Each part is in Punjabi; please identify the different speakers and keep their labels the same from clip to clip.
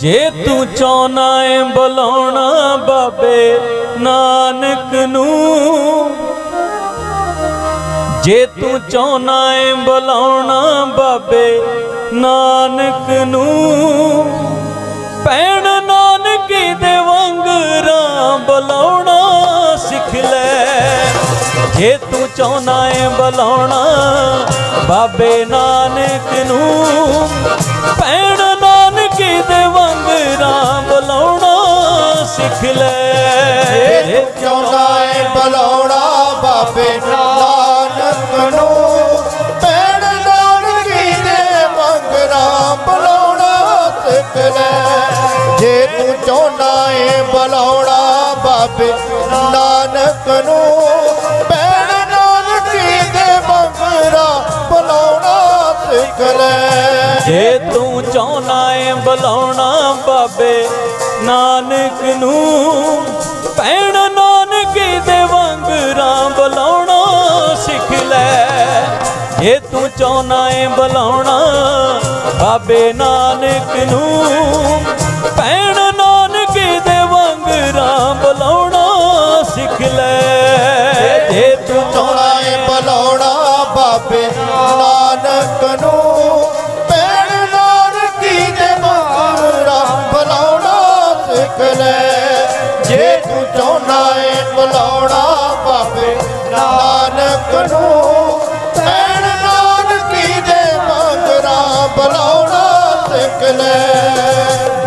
Speaker 1: ਜੇ ਤੂੰ ਚਾਹਨਾ ਏ ਬੁਲਾਉਣਾ ਬਾਬੇ ਨਾਨਕ ਨੂੰ, ਜੇ ਤੂੰ ਚਾਹਨਾ ਏ ਬੁਲਾਉਣਾ ਬਾਬੇ ਨਾਨਕ ਨੂੰ, ਭੈਣ ਨਾਨਕੀ ਦੇ ਵੰਗਰਾਂ ਬੁਲਾਉਣਾ ਸਿੱਖ ਲੈ। ਜੇ ਤੂੰ ਚਾਹਨਾ ਏ ਬੁਲਾਉਣਾ ਬਾਬੇ ਨਾਨਕ ਨੂੰ, ਭੈਣ ਵੰਗਰਾਂ ਬੁਲਾਉਣਾ ਸਿੱਖ ਲੈ?
Speaker 2: ਇਹ ਚਾਹੁੰਦਾ ਏ ਬੁਲਾਉਣਾ ਬਾਬੇ ਨਾਨਕ ਨੂੰ? ਭੈਣ ਨਾਨਕੀ ਦੇ ਮੰਗਰਾ ਬੁਲਾਉਣਾ ਸਿੱਖ ਲੈ। ਜੇ ਤੂੰ ਚਾਹੁੰਦਾ ਏ ਬੁਲਾਉਣਾ ਬਾਬੇ ਨਾਨਕ ਨੂੰ ਬੁਲਾਉਣਾ
Speaker 1: ਜੇ ਤੂੰ ਚਾਹਨਾ ਏ ਬੁਲਾਉਣਾ ਬਾਬੇ, ਨਾਨਕ ਨੂੰ, ਭੈਣ ਨਾਨਕ ਦੇ ਵੰਗਰਾਂ ਬੁਲਾਉਣਾ ਸਿੱਖ ਲੈ। ਜੇ ਤੂੰ ਚਾਹਨਾ ਏ ਬੁਲਾਉਣਾ ਬਾਬੇ, ਨਾਨਕ ਨੂੰ, ਭੈਣ ਨਾਨਕ ਦੇ ਵੰਗਰਾਂ ਬੁਲਾਉਣਾ ਸਿੱਖ ਲੈ। ਜੇ ਤੂੰ
Speaker 2: ਚਾਹੁੰਦਾ ਸਿੱਖ ਲੈ, ਜੇ ਤੂੰ ਚਾਹੁੰਦਾ ਏ ਬੁਲਾਉਣਾ ਬਾਬੇ ਨਾਨਕ ਨੂੰ, ਭੈਣ ਨਾਨਕੀ ਦੇ ਮੰਗਰਾ ਬੁਲਾਉਣਾ ਸਿੱਖ ਲੈ।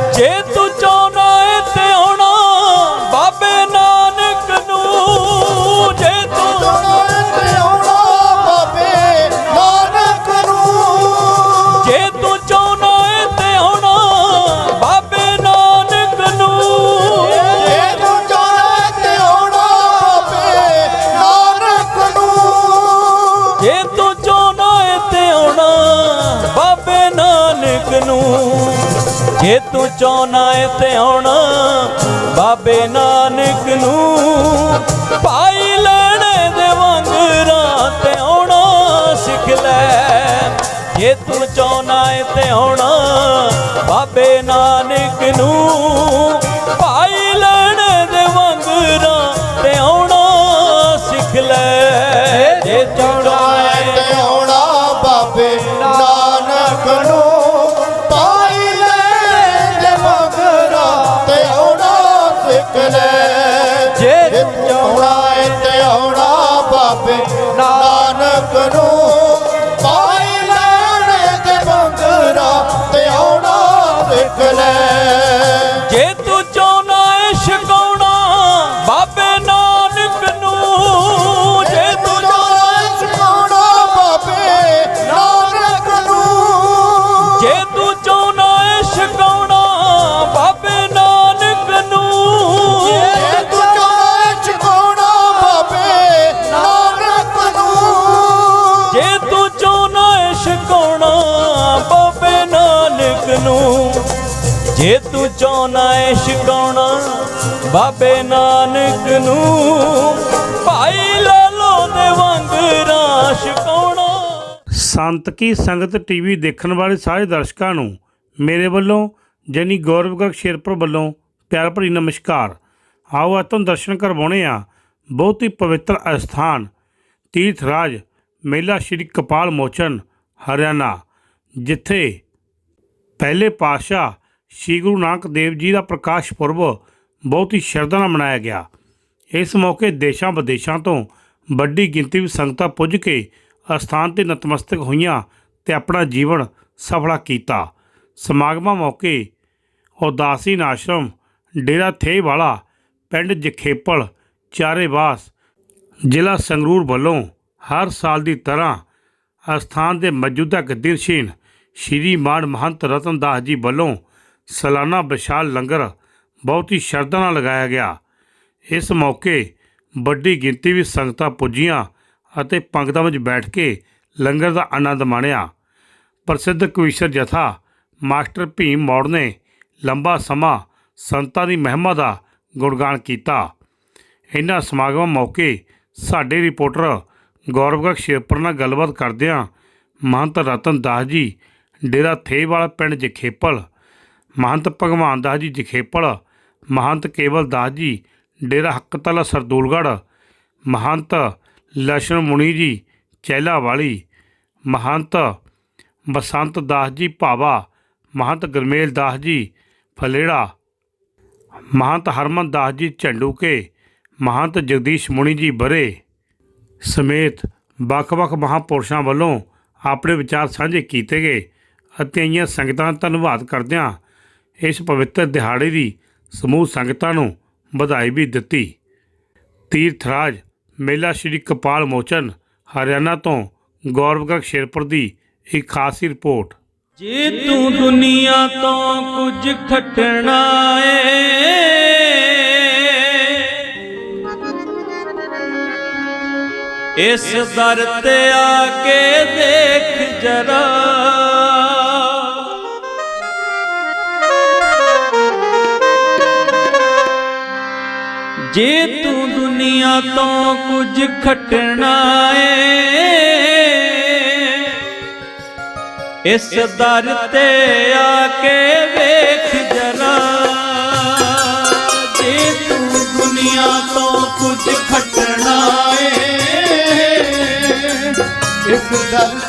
Speaker 1: ਜੇ ਤੂੰ ਚਾਹਨਾ ਏ ਤੇ ਆਉਣਾ। ਬਾਬੇ ਨਾਨਕ ਨੂੰ ਪਾਈ ਲੈਣੇ ਦੇ ਵੰਗਰਾਂ ਤੇ ਆਉਣਾ ਸਿੱਖ ਲੈ। ਜੇ ਤੂੰ ਚਾਹਨਾ ਏ ਤੇ ਆਉਣਾ। ਬਾਬੇ ਨਾਨਕ ਨੂੰ ਚਾਹਨਾ ਏ ਛਕਾਉਣਾ ਬਾਬੇ ਨਾਨਕ ਨੂੰ ਭਾਈ ਲਾਲੋ ਦੇ ਵੰਗਰਾਂ ਛਕਾਉਣਾ
Speaker 3: ਸੰਤ ਕੀ ਸੰਗਤ ਟੀਵੀ ਦੇਖਣ ਵਾਲੇ ਸਾਰੇ ਦਰਸ਼ਕਾਂ ਨੂੰ ਮੇਰੇ ਵੱਲੋਂ ਜਨੀ ਗਰਗ ਸ਼ੇਰਪੁਰ ਵੱਲੋਂ ਪਿਆਰ ਭਰੀ ਨਮਸਕਾਰ। ਆਓ ਅੱਜ ਦਰਸ਼ਨ ਕਰਵਾਉਣੇ ਆ ਬਹੁਤ ਹੀ ਪਵਿੱਤਰ ਅਸਥਾਨ ਤੀਰਥ ਰਾਜ ਮੇਲਾ ਸ਼੍ਰੀ ਕਪਾਲ ਮੋਚਨ, ਹਰਿਆਣਾ, ਜਿੱਥੇ ਪਹਿਲੇ ਪਾਤਸ਼ਾਹ ਸ੍ਰੀ ਗੁਰੂ ਨਾਨਕ ਦੇਵ ਜੀ ਦਾ ਪ੍ਰਕਾਸ਼ ਪੁਰਬ ਬਹੁਤ ਹੀ ਸ਼ਰਧਾ ਨਾਲ ਮਨਾਇਆ ਗਿਆ। ਇਸ ਮੌਕੇ ਦੇਸ਼ਾਂ ਵਿਦੇਸ਼ਾਂ ਤੋਂ ਵੱਡੀ ਗਿਣਤੀ ਵਿੱਚ ਸੰਗਤਾਂ ਪੁੱਜ ਕੇ ਅਸਥਾਨ ਤੇ ਨਤਮਸਤਕ ਹੋਈਆਂ ਤੇ ਆਪਣਾ ਜੀਵਨ ਸਫਲਾ ਕੀਤਾ। ਸਮਾਗਮਾਂ ਮੌਕੇ ਉਦਾਸੀਨ ਆਸ਼ਰਮ ਡੇਰਾ ਥੇ ਵਾਲਾ ਪਿੰਡ ਜਖੇਪਲ ਚਾਰੇਵਾਸ ਜ਼ਿਲ੍ਹਾ ਸੰਗਰੂਰ ਵੱਲੋਂ ਹਰ ਸਾਲ ਦੀ ਤਰ੍ਹਾਂ ਅਸਥਾਨ ਦੇ ਮੌਜੂਦਾ ਗਦੀਰਸ਼ੀਨ ਸ਼੍ਰੀ ਮਾਨ ਮਹੰਤ ਰਤਨ ਦਾਸ ਜੀ ਵੱਲੋਂ ਸਾਲਾਨਾ ਵਿਸ਼ਾਲ ਲੰਗਰ ਬਹੁਤ ਹੀ ਸ਼ਰਧਾ ਨਾਲ ਲਗਾਇਆ ਗਿਆ। ਇਸ ਮੌਕੇ ਵੱਡੀ ਗਿਣਤੀ ਵਿੱਚ ਸੰਗਤਾਂ ਪੁੱਜੀਆਂ ਅਤੇ ਪੰਗਤਾਂ ਵਿੱਚ ਬੈਠ ਕੇ ਲੰਗਰ ਦਾ ਆਨੰਦ ਮਾਣਿਆ। ਪ੍ਰਸਿੱਧ ਕਵੀਸ਼ਰ ਜਥਾ ਮਾਸਟਰ ਭੀਮ ਮੌੜ ਨੇ ਲੰਬਾ ਸਮਾਂ ਸੰਤਾਂ ਦੀ ਮਹਿਮਾ ਦਾ ਗੁਣਗਾਨ ਕੀਤਾ। ਇਹਨਾਂ ਸਮਾਗਮਾਂ ਮੌਕੇ ਸਾਡੇ ਰਿਪੋਰਟਰ ਗੌਰਵਗੜ ਸ਼ੇਪਰ ਨਾਲ ਗੱਲਬਾਤ ਕਰਦਿਆਂ ਮਹੰਤ ਰਤਨ ਦਾਸ ਜੀ, ਡੇਰਾ ਥੇਵਾਲਾ, ਪਿੰਡ ਜਖੇਪਲ ਮਹੰਤ ਭਗਵਾਨ ਦਾਸ ਜੀ ਜਖੇਪਲ, ਮਹੰਤ ਕੇਵਲ ਦਾਸ ਜੀ ਡੇਰਾ ਹੱਕਤਲ ਸਰਦੂਲਗੜ ਮਹੰਤ ਲਸ਼ਣ ਮੁਨੀ ਜੀ ਚੈਲਾ ਵਾਲੀ ਮਹੰਤ ਬਸੰਤ ਦਾਸ ਜੀ ਭਾਵਾ, ਮਹੰਤ ਗਰਮੇਲ ਦਾਸ ਜੀ ਫਲੇੜਾ, ਮਹੰਤ ਹਰਮਨ ਦਾਸ ਜੀ ਝੰਡੂਕੇ, ਮਹੰਤ ਜਗਦੀਸ਼ ਮੁਨੀ ਜੀ ਬਰੇ ਸਮੇਤ ਵੱਖ-ਵੱਖ ਮਹਾਪੁਰਸ਼ਾਂ ਵੱਲੋਂ ਆਪਣੇ ਵਿਚਾਰ ਸਾਂਝੇ ਕੀਤੇ ਗਏ ਅਤੇ ਇਹਾਂ ਸੰਗਤਾਂ ਧੰਨਵਾਦ ਕਰਦਿਆਂ ਇਸ ਪਵਿੱਤਰ ਦਿਹਾੜੇ ਦੀ ਸਮੂਹ ਸੰਗਤਾਂ ਨੂੰ ਵਧਾਈ ਵੀ ਦਿੱਤੀ। ਤੀਰਥਰਾਜ, ਮੇਲਾ ਸ਼੍ਰੀ ਕਪਾਲ ਮੋਚਨ, ਹਰਿਆਣਾ ਤੋਂ ਗੌਰਵਗੜ ਸ਼ੇਰਪੁਰ ਦੀ ਇੱਕ ਖਾਸ ਰਿਪੋਰਟ।
Speaker 1: ਜੇ ਤੂੰ ਦੁਨੀਆ ਤੋਂ ਕੁਝ ਖਟਣਾ ਏ ਇਸ ਦਰ ਤੇ ਆ ਕੇ ਦੇਖ ਜਰਾ। ਜੇ ਤੂੰ ਦੁਨੀਆ ਤੋਂ ਕੁਝ ਖਟਣਾ ਏ, ਇਸ ਦਰ ਤੇ ਆ ਕੇ ਵੇਖ ਜਰਾ। ਜੇ ਤੂੰ ਦੁਨੀਆ ਤੋਂ ਕੁਝ ਖਟਣਾ ਏ,
Speaker 2: ਇਸ ਦਰ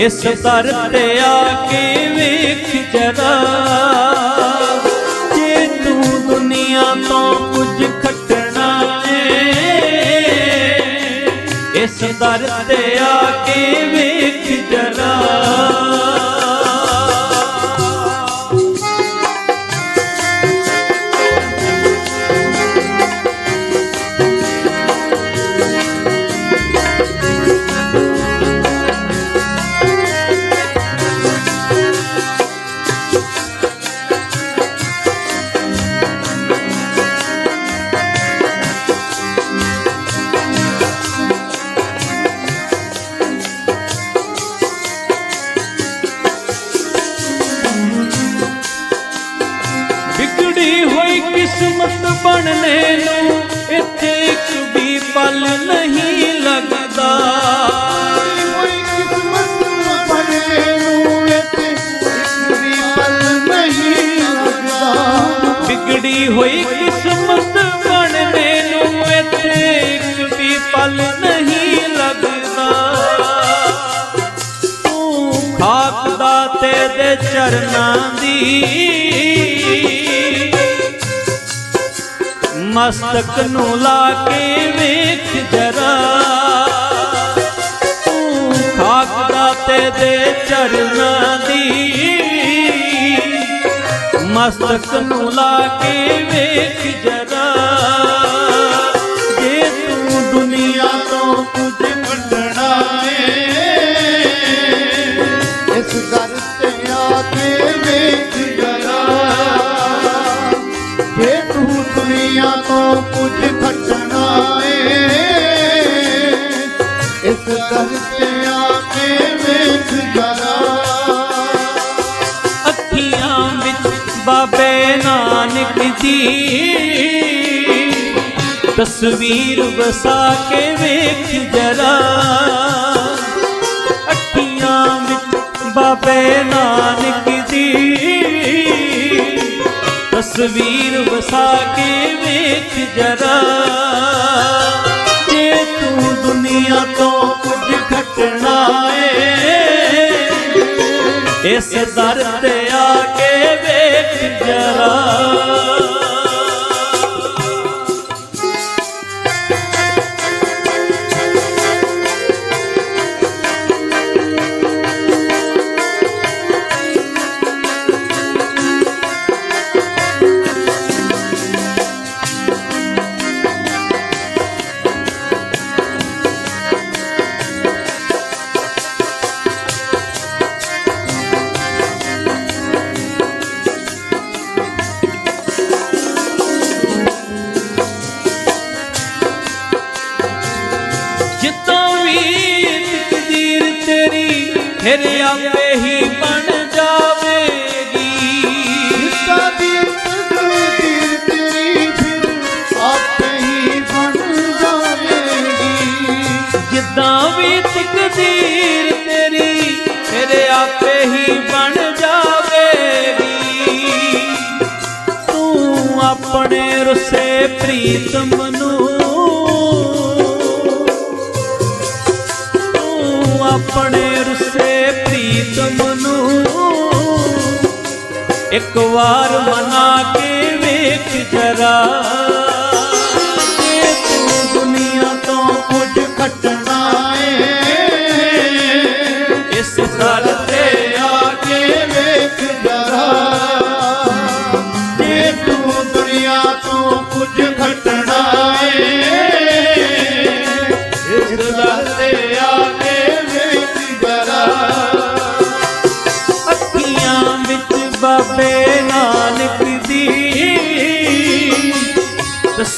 Speaker 1: ਇਸ ਦਰ ਤੇ ਆ ਕੇ ਵੇਖ ਜਰਾ ਜੇ ਤੂੰ ਦੁਨੀਆ ਤੋਂ ਕੁਝ ਖਟਣਾ ਏ ਇਸ ਦਰ ਤੇ ਆ ਕਿਸਮਤ ਬਣਨੇ ਨੂੰ ਇੱਥੇ ਇੱਕ ਵੀ ਪਲ ਨਹੀਂ ਲੱਗਦਾ।
Speaker 2: ਕੋਈ ਕਿਸਮਤ ਬਣੇ ਨੂੰ ਇੱਥੇ ਇੱਕ ਵੀ ਪਲ ਨਹੀਂ ਲੱਗਦਾ
Speaker 1: ਵਿਗੜੀ ਹੋਈ ਕਿਸਮਤ ਬਣਨੇ ਨੂੰ ਇੱਥੇ ਇੱਕ ਵੀ ਪਲ ਨਹੀਂ ਲੱਗਦਾ। ਤੂੰ ਖਾਕ ਦਾ ਤੇਰੇ ਚਰਨਾਂ ਦੀ ਮਸਤਕ ਨੂੰ ਲਾ ਕੇ ਵੇਖ ਜਰਾ। ਤੂੰ ਖਾਕ ਦਾ ਦੇ ਚਰਨਾਂ ਦੀ ਮਸਤਕ ਨੂੰ ਲਾ ਕੇ ਵੇਖ ਜਰਾ। ਤਸਵੀਰ ਵਸਾ ਕੇ ਵੇਖ ਜਰਾ। ਅੱਖੀਆਂ ਵਿੱਚ ਬਾਬੇ ਨਾਨਕ ਦੀ ਤਸਵੀਰ ਵਸਾ ਕੇ ਵੇਖ ਜਰਾ। ਜੇ ਤੂੰ ਦੁਨੀਆ ਤੋਂ ਕੁਝ ਘਟਣਾ ਏ, ਇਸ ਦਰ ਤੇ ਆ ਕੇ ਵੇਖ ਜਰਾ। ਫਿਰ ਆਪੇ ਹੀ ਬਣ ਜਾਵੇਗੀ।
Speaker 2: ਸਾਡੀ ਤਕਦੀਰ ਤੇਰੀ ਫਿਰ ਆਪੇ ਹੀ ਬਣ ਜਾਵੇਗੀ।
Speaker 1: ਜਿੱਦਾਂ ਵੀ ਤਕਦੀਰ ਤੇਰੀ ਫਿਰ ਆਪੇ ਹੀ ਬਣ ਜਾਵੇਗੀ। ਤੂੰ ਆਪਣੇ ਰੁੱਸੇ ਪ੍ਰੀਤਮ ਨੂੰ ਆਪਣੇ ਪ੍ਰੀਤਮ ਨੂੰ ਇੱਕ ਵਾਰ ਮਨਾ ਕੇ ਵੇਖ ਜਰਾ।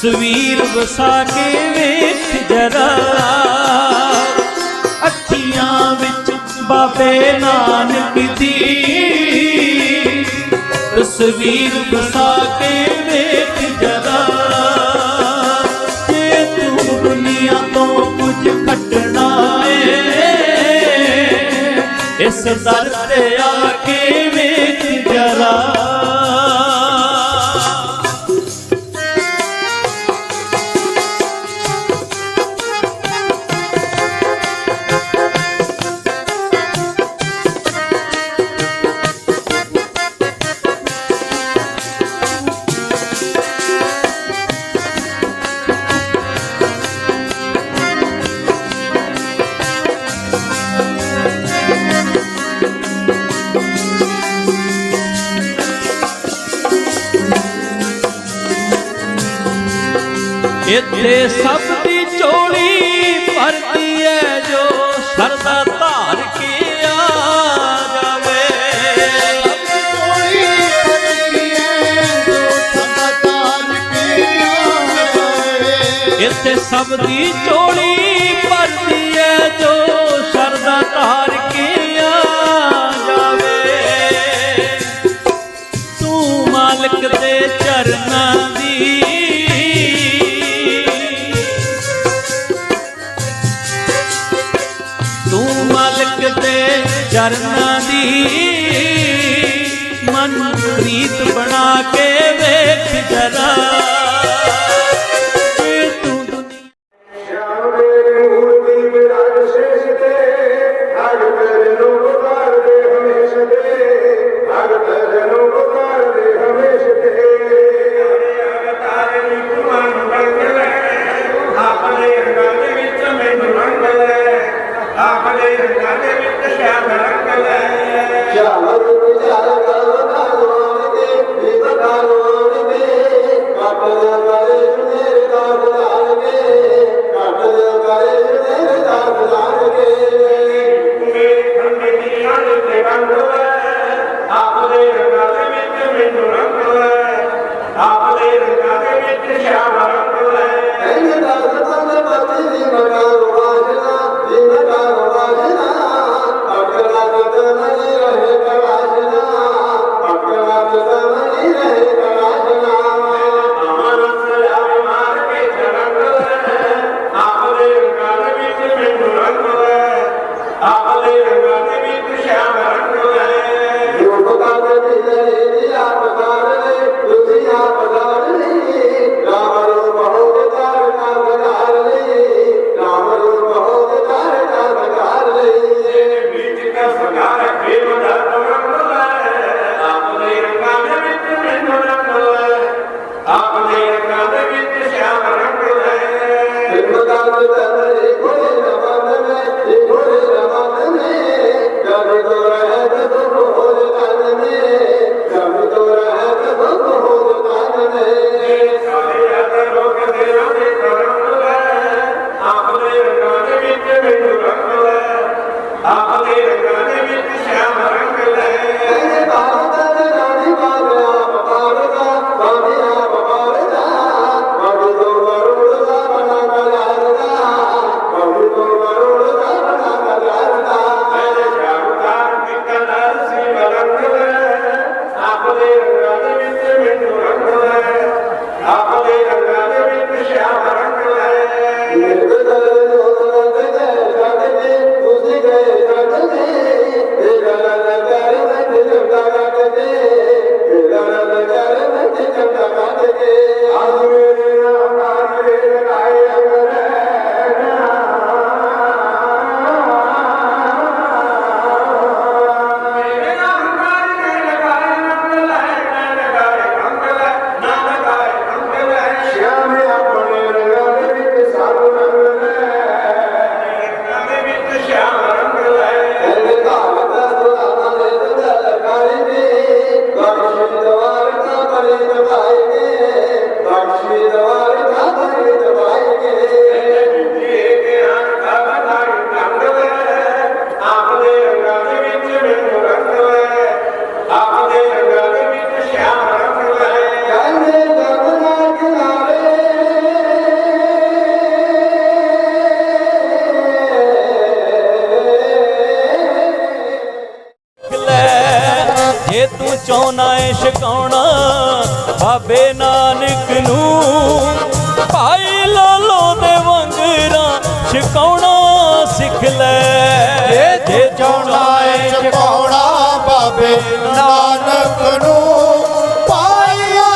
Speaker 1: ਤਸਵੀਰ ਵਸਾ ਕੇ ਵੇਖ ਜਰਾ। ਅੱਖੀਆਂ ਵਿੱਚ ਬਾਬੇ ਨਾਨਕ ਦੀ ਤਸਵੀਰ ਵਸਾ ਕੇ ਇੱਥੇ ਸਭ ਦੀ ਝੋਲੀ ਭਰਦੀ ਹੈ ਜੋ ਸਰਦਾ ਧਾਰ ਕੇ ਆ ਜਾਵੇ।
Speaker 2: ਜੋ ਸਦਾ
Speaker 1: ਇੱਥੇ ਸਭ ਦੀ ਝੋਲੀ আল্লাহ ਛਕਾਉਣਾ ਬਾਬੇ ਨਾਨਕ ਨੂੰ। ਭਾਈ ਲਾਲੋ ਦੇ ਵੰਗਰਾ ਛਕਾਉਣਾ ਸਿੱਖ ਲੈ। ਜੇ ਚਾਹਨਾ ਏ
Speaker 4: ਚਕਾਉਣਾ ਬਾਬੇ ਨਾਨਕ ਨੂੰ। ਪਾਇਆ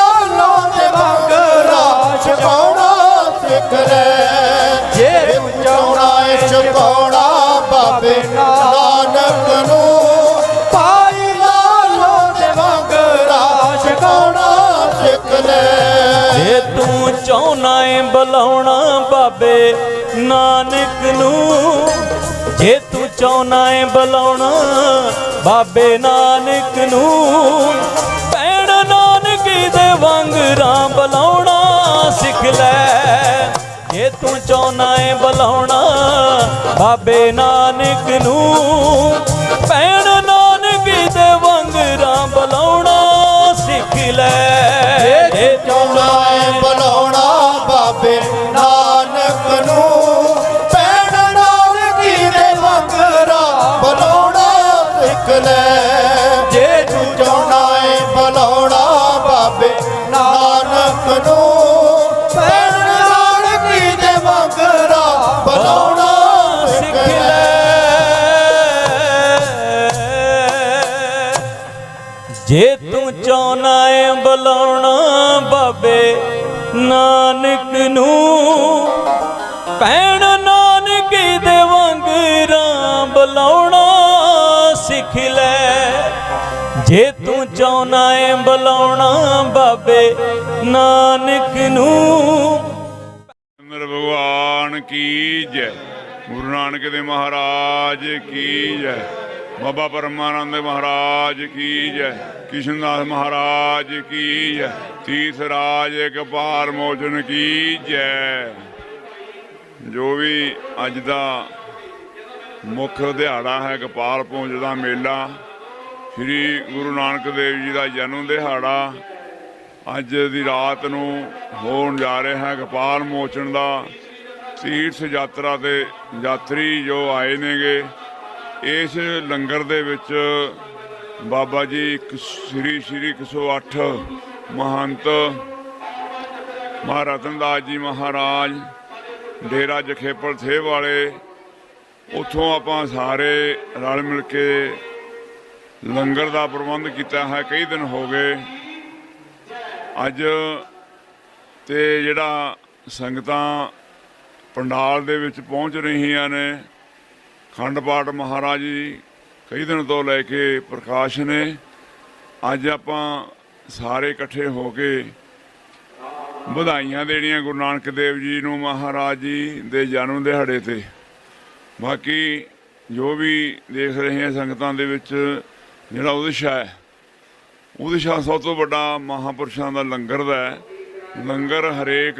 Speaker 4: ਜੇ
Speaker 1: ਤੂੰ ਚਾਹਨਾ ਏ ਬੁਲਾਉਣਾ ਬਾਬੇ ਨਾਨਕ ਨੂੰ। ਜੇ ਤੂੰ ਚਾਹਨਾ ਏ ਬੁਲਾਉਣਾ ਬਾਬੇ ਨਾਨਕ ਨੂੰ। ਭੈਣ ਨਾਨਕ ਦੇ ਵਾਂਗਰਾਂ ਬੁਲਾਉਣਾ ਸਿੱਖ ਲੈ। ਜੇ ਤੂੰ ਚਾਹਨਾ ਏ ਬੁਲਾਉਣਾ ਬਾਬੇ ਨਾਨਕ ਨੂੰ। ਭੈਣ ਜੇ
Speaker 4: ਏ ਬੁਲਾਉਣਾ ਬਾਬੇ ਨਾਨਕ ਨੂੰ।
Speaker 5: ਨਰ ਭਗਵਾਨ ਕੀ ਜੈ, ਗੁਰੂ ਨਾਨਕ ਦੇਵ ਮਹਾਰਾਜ ਕੀ ਜੈ, ਬਾਬਾ ਪਰਮਾਨੰਦ ਮਹਾਰਾਜ ਕੀ ਜੈ ਕਿਸ਼ਨਦਾਸ ਮਹਾਰਾਜ ਕੀ ਜੈ ਤੀਸ ਰਾਜ ਇੱਕ ਮੋਚਨ ਕੀ ਜੈ। ਜੋ ਵੀ ਅੱਜ ਦਾ ਮੁੱਖ ਦਿਹਾੜਾ ਹੈ ਗੋਪਾਲ ਪੂੰਜ ਦਾ ਮੇਲਾ ਸ੍ਰੀ ਗੁਰੂ ਨਾਨਕ ਦੇਵ ਜੀ ਦਾ ਜਨਮ ਦਿਹਾੜਾ ਅੱਜ ਦੀ ਰਾਤ ਨੂੰ ਹੋਣ ਜਾ ਰਿਹਾ ਹੈ ਗੋਪਾਲ ਮੋਚਣ ਦਾ ਤੀਰਥ ਯਾਤਰਾ 'ਤੇ ਯਾਤਰੀ ਜੋ ਆਏ ਨੇਗੇ, ਇਸ ਲੰਗਰ ਦੇ ਵਿੱਚ ਬਾਬਾ ਜੀ ਇੱਕ ਸ੍ਰੀ ਸ੍ਰੀ 108 ਮਹੰਤ ਮਹਾਰਤਨ ਦਾਸ ਜੀ ਮਹਾਰਾਜ, ਡੇਰਾ ਜਖੇਪਲ ਥੇ ਵਾਲੇ, ਉੱਥੋਂ ਆਪਾਂ ਸਾਰੇ ਰਲ ਮਿਲ ਕੇ ਲੰਗਰ ਦਾ ਪ੍ਰਬੰਧ ਕੀਤਾ ਹੈ, ਕਈ ਦਿਨ ਹੋ ਗਏ। ਅੱਜ ਤੇ ਜਿਹੜਾ ਸੰਗਤਾਂ ਪੰਡਾਲ ਦੇ ਵਿੱਚ ਪਹੁੰਚ ਰਹੀਆਂ ਨੇ, ਖੰਡ ਪਾਠ ਮਹਾਰਾਜ ਜੀ ਕਈ ਦਿਨ ਤੋਂ ਲੈ ਕੇ ਪ੍ਰਕਾਸ਼ ਨੇ। ਅੱਜ ਆਪਾਂ ਸਾਰੇ ਇਕੱਠੇ ਹੋ ਕੇ ਵਧਾਈਆਂ ਦੇਣੀਆਂ ਗੁਰੂ ਨਾਨਕ ਦੇਵ ਜੀ ਨੂੰ ਮਹਾਰਾਜ ਜੀ ਦੇ ਜਨਮ ਦਿਹਾੜੇ ਤੇ। ਬਾਕੀ ਜੋ ਵੀ ਦੇਖ ਰਹੇ ਹਾਂ ਸੰਗਤਾਂ ਦੇ ਵਿੱਚ ਜਿਹੜਾ ਉਦਸ਼ਾ ਹੈ ਉਦਸ਼ਾ ਸਭ ਤੋਂ ਵੱਡਾ ਮਹਾਪੁਰਸ਼ਾਂ ਦਾ ਲੰਗਰ ਦਾ ਹੈ। ਲੰਗਰ ਹਰੇਕ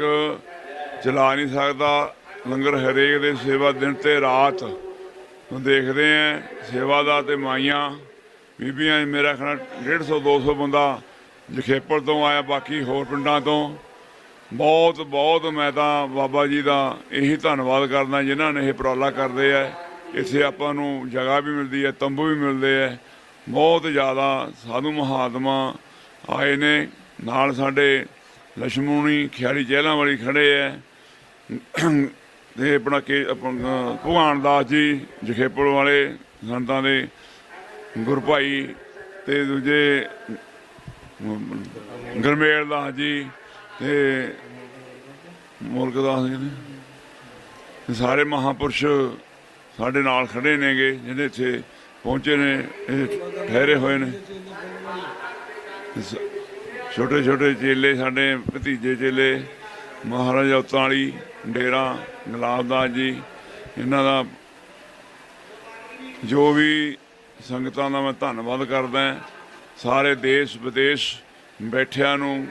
Speaker 5: ਚਲਾ ਨਹੀਂ ਸਕਦਾ। ਲੰਗਰ ਹਰੇਕ ਦੇ ਸੇਵਾ ਦਿਨ ਤੇ ਰਾਤ ਨੂੰ ਦੇਖਦੇ ਆ। ਸੇਵਾ ਦਾ ਤੇ ਮਾਈਆਂ, ਬੀਬੀਆਂ, ਮੇਰਾ ਖਣਾ 150 200 ਬੰਦਾ ਜਖੇਪੜ ਤੋਂ ਆਇਆ, ਬਾਕੀ ਹੋਰ ਪਿੰਡਾਂ ਤੋਂ। ਬਹੁਤ ਬਹੁਤ ਮੈਂ ਤਾਂ ਬਾਬਾ ਜੀ ਦਾ ਇਹੀ ਧੰਨਵਾਦ ਕਰਦਾ, ਜਿਨ੍ਹਾਂ ਨੇ ਇਹ ਉਪਰਾਲਾ ਕਰਦੇ ਆ। ਇੱਥੇ ਆਪਾਂ ਨੂੰ ਜਗ੍ਹਾ ਵੀ ਮਿਲਦੀ ਹੈ, ਤੰਬੂ ਵੀ ਮਿਲਦੇ ਆ। ਬਹੁਤ ਜ਼ਿਆਦਾ ਸਾਧੂ ਮਹਾਤਮਾ ਆਏ ਨੇ। ਨਾਲ ਸਾਡੇ ਲక్ష్ਮੂਣੀ ਖਿਆਲੀ ਜਹਿਲਾਂ ਵਾਲੀ ਖੜੇ ਆ ਤੇ ਆਪਣਾ ਕੇ ਭਗਵਾਨ ਦਾਸ ਜੀ, ਜਖੇਪੁਰ ਵਾਲੇ ਸੰਤਾਂ ਦੇ ਗੁਰਭਾਈ ਤੇ ਦੂਜੇ ਗਰਮੇਲ ਦਾਸ ਜੀ ਤੇ ਮੁਲਕ ਜੀ ਨੇ। ਸਾਰੇ ਮਹਾਪੁਰਸ਼ ਸਾਡੇ ਨਾਲ ਖੜੇ ਨੇਗੇ ਜਿਹੜੇ ਇੱਥੇ ਪਹੁੰਚੇ ਨੇ, ਇਹ ਠਹਿਰੇ ਹੋਏ ਨੇ। ਛੋਟੇ ਛੋਟੇ ਚੇਲੇ ਸਾਡੇ, ਭਤੀਜੇ ਚੇਲੇ, ਮਹਾਰਾਜਾ ਉਤਾਲੀ, ਡੇਰਾ ਗੁਲਾਬਦਾਸ ਜੀ, ਇਹਨਾਂ ਦਾ ਜੋ ਵੀ ਸੰਗਤਾਂ ਦਾ ਮੈਂ ਧੰਨਵਾਦ ਕਰਦਾ ਸਾਰੇ ਦੇਸ਼ ਵਿਦੇਸ਼ ਬੈਠਿਆਂ ਨੂੰ,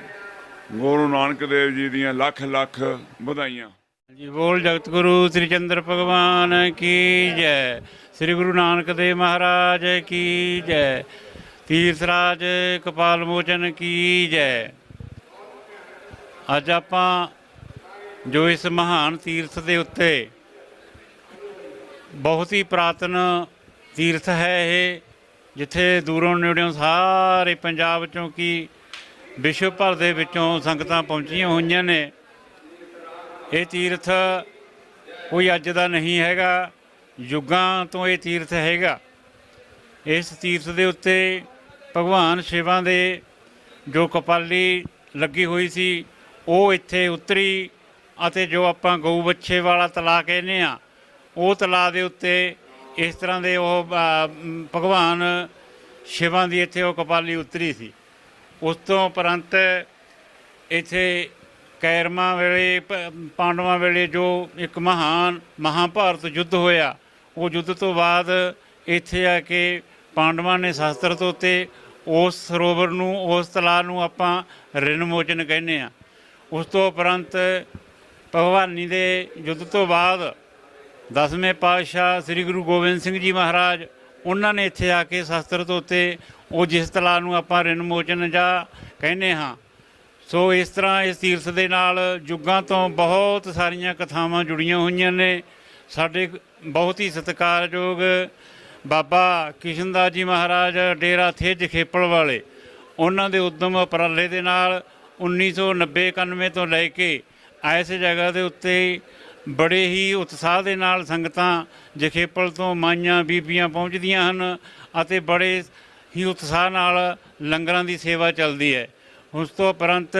Speaker 5: ਗੁਰੂ ਨਾਨਕ ਦੇਵ ਜੀ ਦੀਆਂ ਲੱਖ ਲੱਖ ਵਧਾਈਆਂ।
Speaker 6: ਜੀ ਬੋਲ ਜਗਤ ਗੁਰੂ ਸ੍ਰੀ ਚੰਦਰ ਭਗਵਾਨ ਕੀ ਜੈ? ਸ੍ਰੀ ਗੁਰੂ ਨਾਨਕ ਦੇਵ ਮਹਾਰਾਜ ਕੀ ਜੈ? ਤੀਰਥ ਰਾਜ ਕਪਾਲ ਮੋਚਨ ਕੀ ਜੈ? ਅੱਜ ਆਪਾਂ ਜੋ ਇਸ ਮਹਾਨ ਤੀਰਥ ਦੇ ਉੱਤੇ ਬਹੁਤ ਹੀ ਪ੍ਰਾਤਨ ਤੀਰਥ ਹੈ ਇਹ, ਜਿੱਥੇ ਦੂਰੋਂ ਨੇੜਿਓਂ ਸਾਰੇ ਪੰਜਾਬ ਚੋਂ ਕੀ ਵਿਸ਼ਵ ਭਰ ਦੇ ਵਿੱਚੋਂ ਸੰਗਤਾਂ ਪਹੁੰਚੀਆਂ ਹੋਈਆਂ ਨੇ ਇਹ ਤੀਰਥ ਕੋਈ ਅੱਜ ਦਾ ਨਹੀਂ ਹੈਗਾ, ਯੁੱਗਾਂ ਤੋਂ ਇਹ ਤੀਰਥ ਹੈਗਾ। ਇਸ ਤੀਰਥ ਦੇ ਉੱਤੇ ਭਗਵਾਨ ਸ਼ਿਵਾਂ ਦੇ ਜੋ ਕਪਾਲੀ ਲੱਗੀ ਹੋਈ ਸੀ, ਉਹ ਇੱਥੇ ਉਤਰੀ ਅਤੇ ਜੋ ਆਪਾਂ ਗਊ ਬੱਛੇ ਵਾਲਾ ਤਲਾ ਕਹਿੰਦੇ ਆ ਉਹ ਤਲਾ ਦੇ ਉੱਤੇ ਇਸ ਤਰ੍ਹਾਂ ਦੇ ਉਹ ਭਗਵਾਨ ਸ਼ਿਵਾਂ ਦੀ ਇੱਥੇ ਉਹ ਕਪਾਲੀ ਉਤਰੀ ਸੀ। ਉਸ ਤੋਂ ਉਪਰੰਤ ਇੱਥੇ ਕੈਰਮਾ ਵੇਲੇ, ਪ- ਪਾਂਡਵਾਂ ਵੇਲੇ ਜੋ ਇੱਕ ਮਹਾਨ, ਮਹਾਭਾਰਤ ਯੁੱਧ ਹੋਇਆ, ਉਹ ਯੁੱਧ ਤੋਂ ਬਾਅਦ ਇੱਥੇ ਆ ਕੇ ਪਾਂਡਵਾਂ ਨੇ ਸ਼ਸਤਰ ਧੋਤੇ ਉਸ ਸਰੋਵਰ ਨੂੰ, ਉਸ ਤਲਾਅ ਨੂੰ ਆਪਾਂ ਰਿਣ ਮੋਚਨ ਕਹਿੰਦੇ ਆ ਉਸ ਤੋਂ ਉਪਰੰਤ ਭਗਵਾਨੀ ਦੇ ਯੁੱਧ ਤੋਂ ਬਾਅਦ ਦਸਵੇਂ ਪਾਤਸ਼ਾਹ ਸ੍ਰੀ ਗੁਰੂ ਗੋਬਿੰਦ ਸਿੰਘ ਜੀ ਮਹਾਰਾਜ, ਉਹਨਾਂ ਨੇ ਇੱਥੇ ਆ ਕੇ ਸ਼ਸਤਰ ਧੋਤੇ ਉਹ ਜਿਸ ਤਲਾਅ ਨੂੰ ਆਪਾਂ ਰਿਣ ਮੋਚਨ ਜਾਂ ਕਹਿੰਦੇ ਹਾਂ ਸੋ ਇਸ ਤਰ੍ਹਾਂ ਇਸ ਤੀਰਥ ਦੇ ਨਾਲ ਯੁੱਗਾਂ ਤੋਂ ਬਹੁਤ ਸਾਰੀਆਂ ਕਥਾਵਾਂ ਜੁੜੀਆਂ ਹੋਈਆਂ ਨੇ। ਸਾਡੇ ਬਹੁਤ ਹੀ ਸਤਿਕਾਰਯੋਗ ਬਾਬਾ ਕਿਸ਼ਨਦਾਸ ਜੀ ਮਹਾਰਾਜ, ਡੇਰਾ ਥੇ ਜਖੇਪਲ ਵਾਲੇ, ਉਹਨਾਂ ਦੇ ਉਦਮ ਉਪਰਾਲੇ ਦੇ ਨਾਲ 1990 91 ਤੋਂ ਲੈ ਕੇ ਇਸ ਜਗ੍ਹਾ ਦੇ ਉੱਤੇ ਬੜੇ ਹੀ ਉਤਸ਼ਾਹ ਦੇ ਨਾਲ ਸੰਗਤਾਂ ਜਖੇਪਲ ਤੋਂ ਮਾਈਆਂ ਬੀਬੀਆਂ ਪਹੁੰਚਦੀਆਂ ਹਨ ਅਤੇ ਬੜੇ ਹੀ ਉਤਸ਼ਾਹ ਨਾਲ ਲੰਗਰਾਂ ਦੀ ਸੇਵਾ ਚੱਲਦੀ ਹੈ। ਉਸ ਤੋਂ ਉਪਰੰਤ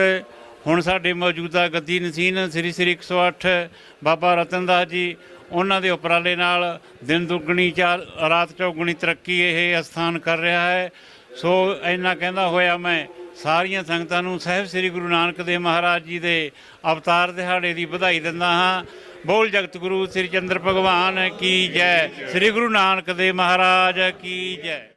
Speaker 6: ਹੁਣ ਸਾਡੇ ਮੌਜੂਦਾ ਗੱਦੀ ਨਸੀਨ ਸ੍ਰੀ ਸ੍ਰੀ 108 ਬਾਬਾ ਰਤਨਦਾਸ ਜੀ, ਉਹਨਾਂ ਦੇ ਉਪਰਾਲੇ ਨਾਲ ਦਿਨ ਦੁੱਗਣੀ ਚਾਰ, ਰਾਤ ਚੌਗੁਣੀ ਤਰੱਕੀ ਇਹ ਅਸਥਾਨ ਕਰ ਰਿਹਾ ਹੈ। ਸੋ ਇੰਨਾ ਕਹਿੰਦਾ ਹੋਇਆ ਮੈਂ, ਸਾਰੀਆਂ ਸੰਗਤਾਂ ਨੂੰ ਸਾਹਿਬ ਸ੍ਰੀ ਗੁਰੂ ਨਾਨਕ ਦੇਵ ਮਹਾਰਾਜ ਜੀ ਦੇ ਅਵਤਾਰ ਦਿਹਾੜੇ ਦੀ ਵਧਾਈ ਦਿੰਦਾ ਹਾਂ। ਬੋਲ ਜਗਤ ਗੁਰੂ ਸ੍ਰੀ ਚੰਦਰ ਭਗਵਾਨ ਕੀ ਜੈ, ਸ੍ਰੀ ਗੁਰੂ ਨਾਨਕ ਦੇਵ ਮਹਾਰਾਜ ਕੀ ਜੈ।